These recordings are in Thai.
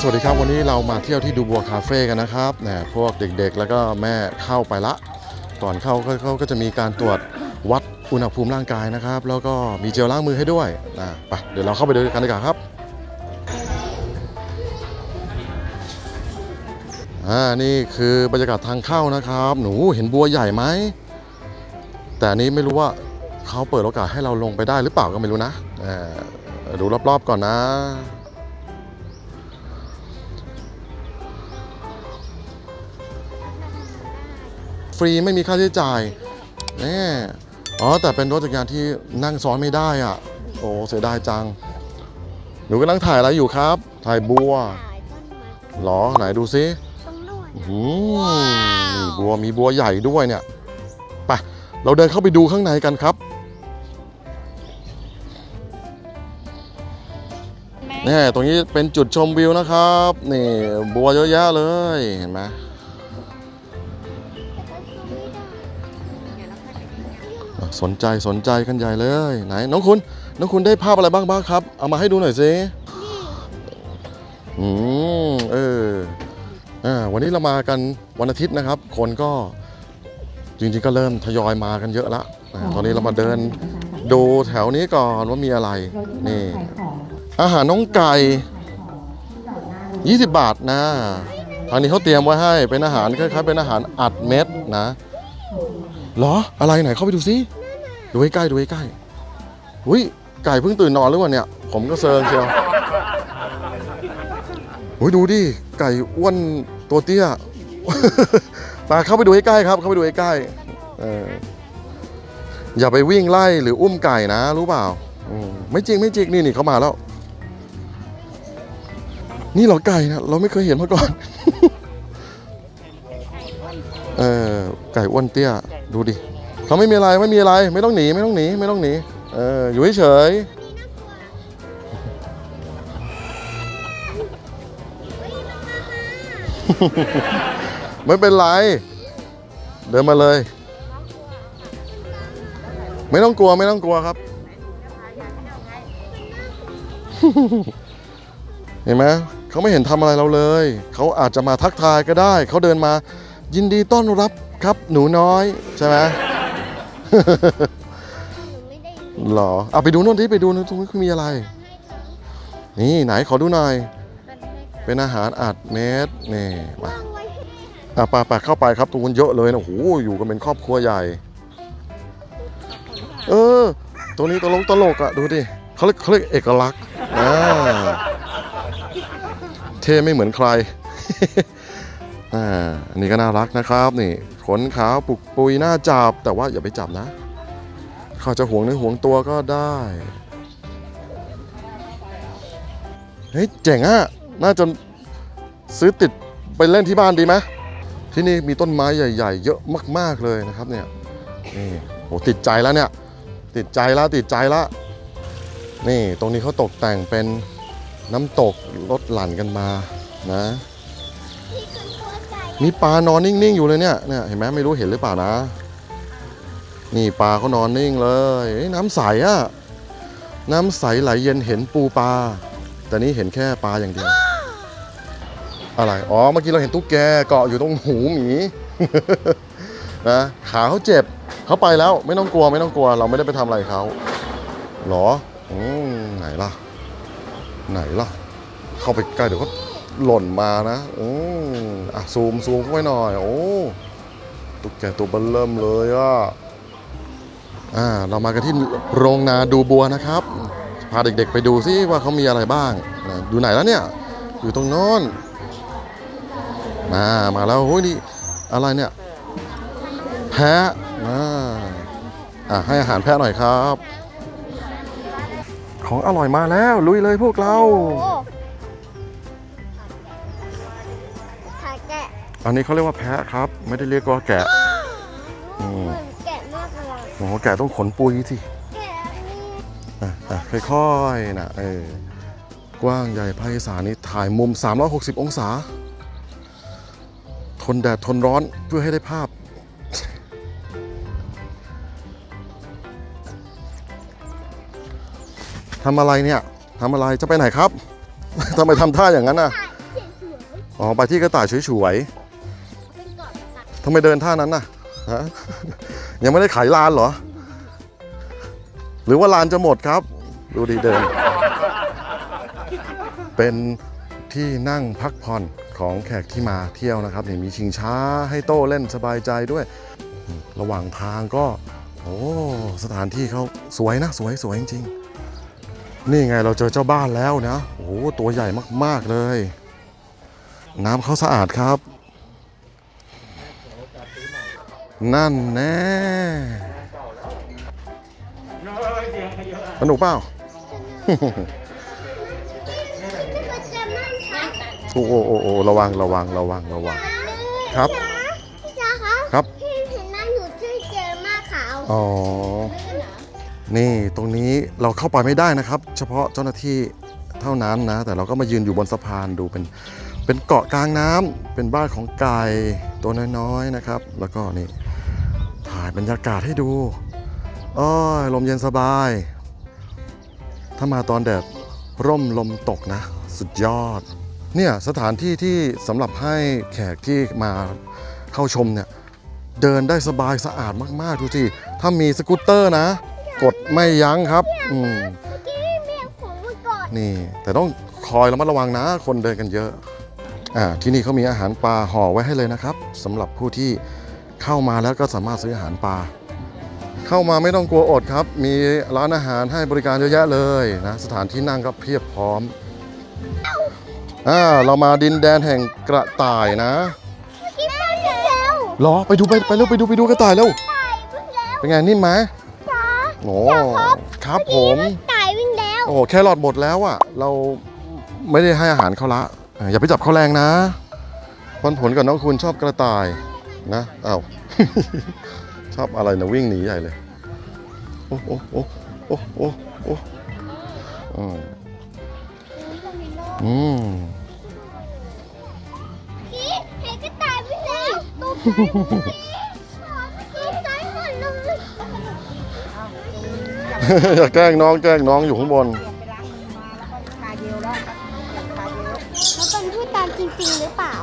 สวัสดีครับวันนี้เรามาเที่ยวที่ดูบัวคาเฟ่กันนะครับนะพวกเด็กๆ แล้วก็แม่เข้าไปละ ก่อนเข้าเขาก็จะมีการตรวจวัดอุณหภูมิร่างกายนะครับ แล้วก็มีเจลล้างมือให้ด้วยนะไปเดี๋ยวเราเข้าไปดูกันดีกว่าครับอ่านี่คือบรรยากาศทางเข้านะครับ หนูเห็นบัวใหญ่ไหมแต่นี้ไม่รู้ว่าเขาเปิดโอกาสให้เราลงไปได้หรือเปล่าก็ไม่รู้นะอ่าดูรอบๆก่อนนะ ฟรีไม่มีค่าใช้จ่ายแน่อ๋อแต่เป็นรถจักรยานที่นั่งซ้อนไม่ได้อะ โอ้เสียดายจัง หนูกำลังถ่ายอะไรอยู่ครับ ถ่ายบัวถ่ายต้นไม้เหรอไหนดูซิตรงนู้นอื้อหือนี่บัวมีบัวใหญ่ด้วยเนี่ยไปเราเดินเข้าไปดูข้างในกันครับแม่นี่ตรงนี้เป็นจุดชมวิวนะครับ นี่บัวเยอะแยะเลยเห็นไหม สนใจสนใจกันใหญ่เลยไหนน้องคุณน้องคุณได้ภาพอะไรบ้างบ้างครับ เอามาให้ดูหน่อยสิอืมเอออ่าวันนี้เรามากันวันอาทิตย์นะครับ คนก็จริงๆก็เริ่มทยอยมากันเยอะละอ่าตอนนี้เรามาเดินดูแถวนี้ก่อนว่ามีอะไรนี่อาหารน้องไก่ 20 บาทนะทางนี้เขาเตรียมไว้ให้เป็นอาหารคล้ายๆเป็นอาหารอัดเม็ดนะ เหรออะไรไหนเข้าไปดูซิดูใใกล้ๆดูใใกล้ๆอุ้ยไก่เพิ่งตื่นนอนหรือเปล่าเนี่ย ผมก็เซิร์งเชียวอุ้ยดูดิไก่อ้วนตัวเตี้ยมาเข้าไปดูใใกล้ๆครับ เข้าไปดูใกล้ๆเอออย่าไปวิ่งไล่หรืออุ้มไก่นะ รู้เปล่าไม่จริงไม่จริงนี่นี่เขามาแล้ว นี่เราไก่นะเราไม่เคยเห็นมาก่อน เออไก่อ้วนเตี้ย ดูดิเขาไม่มีอะไรไม่มีอะไร ไม่ต้องหนีไม่ต้องหนีไม่ต้องหนีเอออยู่เฉยๆไม่เป็นไร เดินมาเลย ไม่ต้องกลัวไม่ต้องกลัวครับ เห็นไหมเขาไม่เห็นทำอะไรเราเลย เขาอาจจะมาทักทายก็ได้ เขาเดินมา ยินดีต้อนรับ ครับหนูน้อยใช่ไหมหนูไม่ได้ยินหรอเอาไปดูนู่นที่ไปดูนู่นตรงนี้มีอะไร นี่ไหนขอดูหน่อยมันให้ค่ะเป็นอาหารอัดเม็ดนี่มาตั้งไว้ให้อะไปไปเข้าไปครับตรงนู้นเยอะเลยนะโอ้โหอยู่กันเป็นครอบครัวใหญ่ เออ ตรงนี้ตลกตลกอะดูดิเขาเรียกเขาเรียกเอกลักษณ์อ่าเท่ไม่เหมือนใครอ่าอันนี้ก็น่ารักนะครับนี่ ขนขาวปุกปุยหน้าจับ แต่ว่าอย่าไปจับนะ เขาจะห่วงเนื้อหวงตัวก็ได้ เฮ้ยเจ๋งอะน่าจะซื้อติดไปเล่นที่บ้านดีไหมที่นี่มีต้นไม้ใหญ่ ๆ เยอะมาก ๆเลยนะครับเนี่ยนี่โหติดใจแล้วเนี่ย ติดใจแล้วติดใจแล้วนี่ตรงนี้เขาตกแต่งเป็นน้ำตกรถหลั่นกันมานะ มีปลานอนนิ่งๆอยู่เลยเนี่ยเนี่ยเห็นไหมไม่รู้เห็นหรือเปล่านะ นี่ปลาเขานอนนิ่งเลยเอ้ยน้ำใสอะน้ำใสไหลเย็นเห็นปูปลาแต่นี่เห็นแค่ปลาอย่างเดียว อะไรอ๋อเมื่อกี้เราเห็นตุ๊กแกเกาะอยู่ตรงหูหมีนะขาเขาเจ็บเขาไปแล้วไม่ต้องกลัวไม่ต้องกลัว เราไม่ได้ไปทำอะไรเขาหรออืมไหนล่ะ ไหนล่ะ เข้าไปใกล้เดี๋ยวก็หล่นมานะอืม อะซูมซูมเข้าไปหน่อย โอ้ตุ๊กแกตัวเบันเริ่มเลยอะอ่าเรามากันที่โรงนาดูบัวนะครับ พาเด็กๆไปดูซิว่าเขามีอะไรบ้างนะอยู่ไหนแล้วเนี่ย อยู่ตรงโน้นมามาแล้วโอ้ยนี่อะไรเนี่ย แพะอ่าอะให้อาหารแพะหน่อยครับ ของอร่อยมาแล้วลุยเลยพวกเรา โอ้ อันนี้เขาเรียกว่าแพะครับ ไม่ได้เรียกว่าแกะอืมเหมือนแกะมากเลยโอ้โหแกะต้องขนปุยสิแกะนี่อะอะค่อยๆนะเออกว้างใหญ่ไพศาลนี่ถ่ายมุม 360 องศา ทนแดดทนร้อนเพื่อให้ได้ภาพ ทำอะไรเนี่ยทำอะไรจะไปไหนครับ ทำไมทำท่าอย่างนั้นน่ะถอ๋อ ไปที่กระต่ายฉวยเทำไมเดินท่านั้นน่ะฮะยังไม่ได้ขายลานเหรอ หรือว่าลานจะหมดครับ ดูดีเดิน เป็นที่นั่งพักผ่อนของแขกที่มาเที่ยวนะครับนี่มีชิงช้าให้โต้เล่นสบายใจด้วย ระหว่างทางก็ โอ้สถานที่เขาสวยนะ สวยสวยจริงๆ นี่ไงเราเจอเจ้าบ้านแล้วนะ โอ้ตัวใหญ่มากๆเลย น้ำเขาสะอาดครับ นั่นแน่สนุกเปล่าที่มันจะมั่นชันโอ้โอ้โอ้โอ้ระวังระวังระวังระวัง ครับพี่จ๋าคะครับพี่เห็นนั่งอยู่ชื่อเจอมากขาวอ๋อนี่ตรงนี้เราเข้าไปไม่ได้นะครับ เฉพาะเจ้าหน้าที่เท่านั้นนะ แต่เราก็มายืนอยู่บนสะพานดูเป็นเป็นเกาะกลางน้ำเป็นบ้านของไก่ตัวน้อยๆนะครับ แล้วก็นี่ถ่ายบรรยากาศให้ดูอ้อยลมเย็นสบาย ถ้ามาตอนแดดร่มลมตกนะ สุดยอด เนี่ยสถานที่ที่สำหรับให้แขกที่มาเข้าชมเนี่ยเดินได้สบายสะอาดมากๆดูสิถ้ามีสกูตเตอร์นะ กดไม่ยั้งครับอืมเมื่อกี้แม่ผมมาก่อนนี่ แต่ต้องคอยระมัดระวังนะ คนเดินกันเยอะอ่าที่นี่เขามีอาหารปลาห่อไว้ให้เลยนะครับสำหรับผู้ที่ เข้ามาแล้วก็สามารถซื้ออาหารปลา เข้ามาไม่ต้องกลัวอดครับ มีร้านอาหารให้บริการเยอะแยะเลยนะสถานที่นั่งก็เพียบพร้อมอ่าเรามาดินแดนแห่งกระต่ายนะเมื่อกี้แม่วิ่งแล้วเหรอไปดูไปไปเร็วไปดูไปดูกระต่ายเร็วตายวิ่งแล้วเป็นไงนิ่มไหมจ๋าโอ้ครับผมตายวิ่งแล้วโอ้โหแครอทหมดแล้วอะเราไม่ได้ให้อาหารเขาละอะอย่าไปจับเขาแรงนะพันผลกับน้องคุณชอบกระต่าย นะอ้าว ชอบอะไรนะวิ่งหนีใหญ่เลย โอ้โอ้โอ้โอ้โอ้โอ้อืมอืมพี่เห็นกระต่ายวิ่งแล้วตัวตกใจหมดเลยอย่าแกล้งน้องแกล้งน้องอยู่ข้างบนไปล้างมือมาแล้วก็ทาเยลแล้วทาเยลเขาเป็นผู้ตามจริงๆหรือเปล่า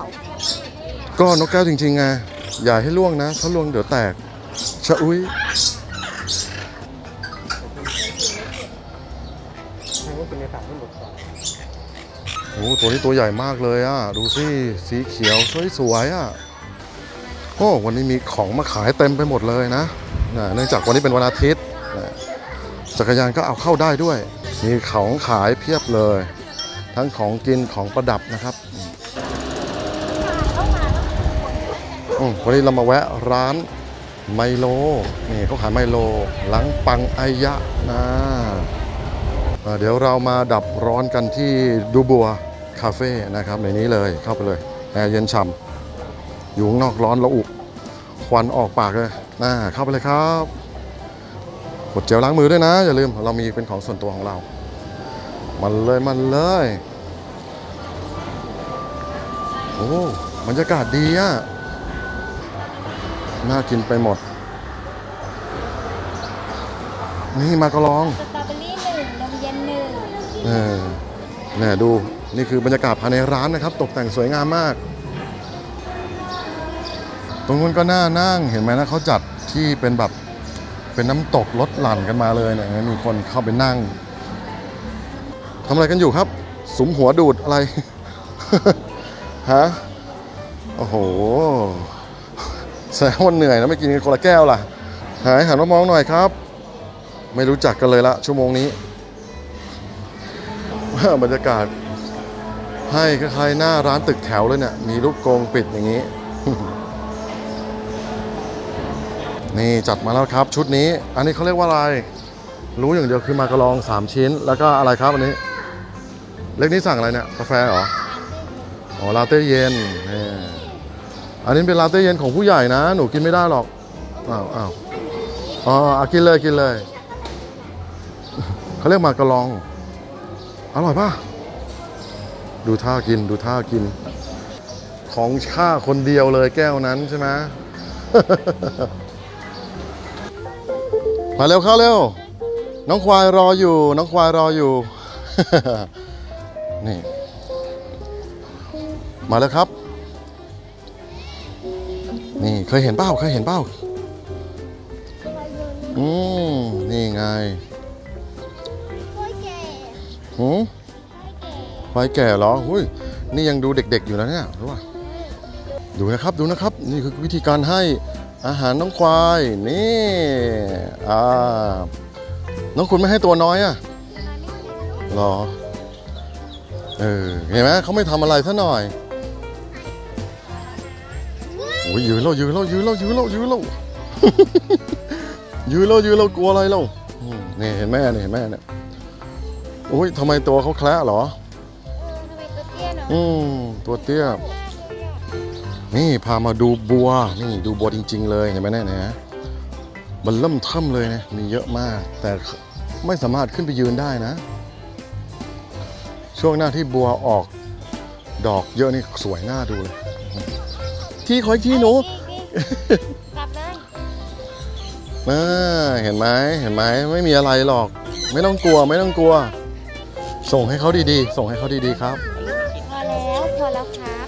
ก็นกแก้วจริงๆไง อย่าให้ล่วงนะ ถ้าล่วงเดี๋ยวแตกชะอุ้ยโอ้ตัวนี้ตัวใหญ่มากเลยอะ ดูสิ สีเขียวสวยๆอะ โอ้วันนี้มีของมาขายเต็มไปหมดเลยนะ เนื่องจากวันนี้เป็นวันอาทิตย์จักรยานก็เอาเข้าได้ด้วย มีของขายเพียบเลย ทั้งของกินของประดับนะครับอืม วันนี้เรามาแวะร้านไมโลนี่เขาขายไมโลหลังปังไอยะนะเดี๋ยวเรามาดับร้อนกันที่ดูบัวคาเฟ่นะครับในนี้เลยเข้าไปเลยแอร์เย็นฉ่ำอยู่ข้างนอกร้อนระอุควันออกปากเลยน่าเข้าไปเลยครับกดเจลล้างมือด้วยนะ อย่าลืมเรามีเป็นของส่วนตัวของเรา มันเลยมันเลยโอ้บรรยากาศดีอะ น่ากินไปหมด นี่มากระลอง สตรอเบอรี่หนึ่งนมเย็นหนึ่งเออเนี่ยดู นี่คือบรรยากาศภายในร้านนะครับ ตกแต่งสวยงามมาก ตรงนู้นก็น่านั่ง เห็นไหมนะเขาจัดที่เป็นแบบ เป็นน้ำตกลดหลั่นกันมาเลยเนี่ยเห็นไหมมีคนเข้าไปนั่งทำอะไรกันอยู่ครับ สุมหัวดูดอะไร ฮะ โอ้โห แซวาเหนื่อยนะไม่กินกันคนละแก้วล่ะ หายหันมามองหน่อยครับ ไม่รู้จักกันเลยละชั่วโมงนี้บรรยากาศ ให้คล้ายๆหน้าร้านตึกแถวเลยเนี่ยมีลูกกงปิดอย่างนี้ นี่จัดมาแล้วครับชุดนี้ อันนี้เขาเรียกว่าอะไร รู้อย่างเดียวคือมากระลอง 3 ชิ้น แล้วก็อะไรครับอันนี้ เล็กนี้สั่งอะไรเนี่ยกาแฟเหรออ๋อลาเต้เย็นนี่ อันนี้เป็นลาเต้เย็นของผู้ใหญ่นะ หนูกินไม่ได้หรอก อ้าวอ้าวอ๋ออกินเลยกินเลย เขาเรียกมากระลอง อร่อยป่ะ ดูท่ากินดูท่ากิน ของข้าคนเดียวเลยแก้วนั้นใช่ไหมมาเร็วเข้าเร็ว น้องควายรออยู่ น้องควายรออยู่ นี่ มาแล้วครับ นี่เคยเห็นเป้าเคยเห็นเป้าอืมนี่ไงโอ้ยแก่หืมโอ้ยแก่ควายแก่เหรอหุ้ยนี่ยังดูเด็กๆอยู่นะเนี่ยรู้ป่ะดูนะครับดูนะครับ นี่คือวิธีการให้อาหารน้องควายนี่อ่าน้องคุณไม่ให้ตัวน้อยอะหรอเออเห็นไหมเขาไม่ทำอะไรซะหน่อย โอ้ยยืนแล้วยืนแล้วยืนแล้วยืนแล้วยืนแล้วยืนแล้วยืนแล้วกลัวอะไรแล้วอืมนี่เห็นแม่เนี่ยเห็นแม่เนี่ยโอ้ยทำไมตัวเขาแคละเหรอเออทำไมตัวเตี้ยเนาะอืมตัวเตี้ยนี่พามาดูบัว นี่ดูบัวจริง ๆ เลยเห็นไหมเนี่ยนะมันเริ่มถ้ำเลยนะมีเยอะมาก แต่ไม่สามารถขึ้นไปยืนได้นะ ช่วงหน้าที่บัวออกดอกเยอะนี่สวยน่าดูเลย ที่คอยที่หนู กลับเลยอ่าเห็นไหมเห็นไหมไม่มีอะไรหรอก ไม่ต้องกลัวไม่ต้องกลัว ส่งให้เขาดีๆ ส่งให้เขาดีๆครับ พอแล้วพอแล้วครับ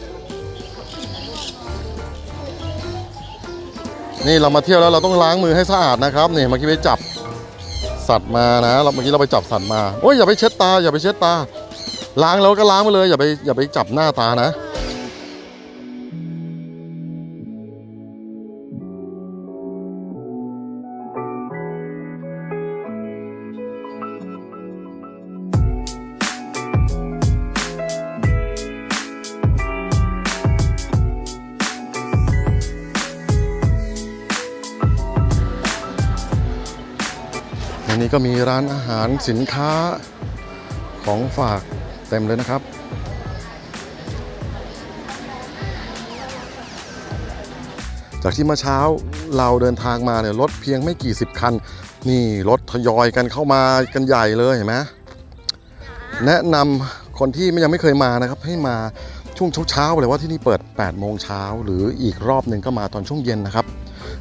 นี่เรามาเที่ยวแล้วเราต้องล้างมือให้สะอาดนะครับนี่เมื่อกี้ไปจับสัตว์มานะเราเมื่อกี้เราไปจับสัตว์มาโอ้ยอย่าไปเช็ดตา อย่าไปเช็ดตา ล้างแล้วก็ล้างไปเลยอย่าไปอย่าไปจับหน้าตานะ ก็มีร้านอาหารสินค้าของฝากเต็มเลยนะครับ จากที่เมื่อเช้าเราเดินทางมาเนี่ยรถเพียงไม่กี่สิบคัน นี่รถทยอยกันเข้ามากันใหญ่เลยเห็นไหมแนะนำคนที่ยังไม่เคยมานะครับ ให้มาช่วงเช้าๆเลยว่าที่นี่เปิด 8 โมงเช้าหรืออีกรอบหนึ่งก็มาตอนช่วงเย็นนะครับ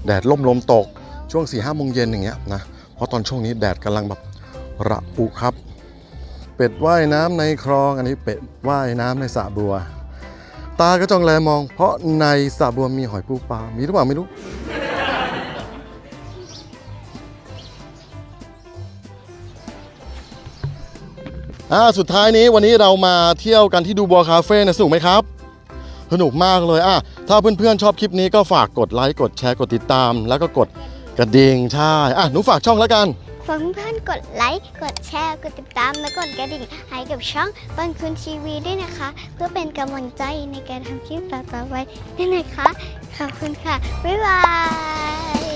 แดดล่มลมตกช่วง4ี่ห้าโมงเย็นอย่างเงี้ยนะะตอนช่วงนี้แดดกำลังแบบระอุครับ เป็ดว่ายน้ำในคลอง อันนี้เป็ดว่ายน้ำในสระบัว ตาก็จ้องแลมอง เพราะในสระบัวมีหอยปูปลา มีหรือเปล่าไม่รู้อ่าสุดท้ายนี้วันนี้เรามาเที่ยวกันที่ดูบัวคาเฟ่นะสนุกไหมครับ สนุกมากเลยอะถ้าเพื่อนๆชอบคลิปนี้ก็ฝากกดไลค์กดแชร์กดติดตาม แล้วก็กด กระดิ่งใช่อะหนูฝากช่องแล้วกันฝากเพื่อนๆกดไลค์ กดแชร์ กดติดตาม และกดกระดิ่งให้กับช่องบันคืนทีวีด้วยนะคะ เพื่อเป็นกำลังใจในการทำคลิปต่อๆไปด้วยนะคะ ขอบคุณค่ะ บ๊ายบาย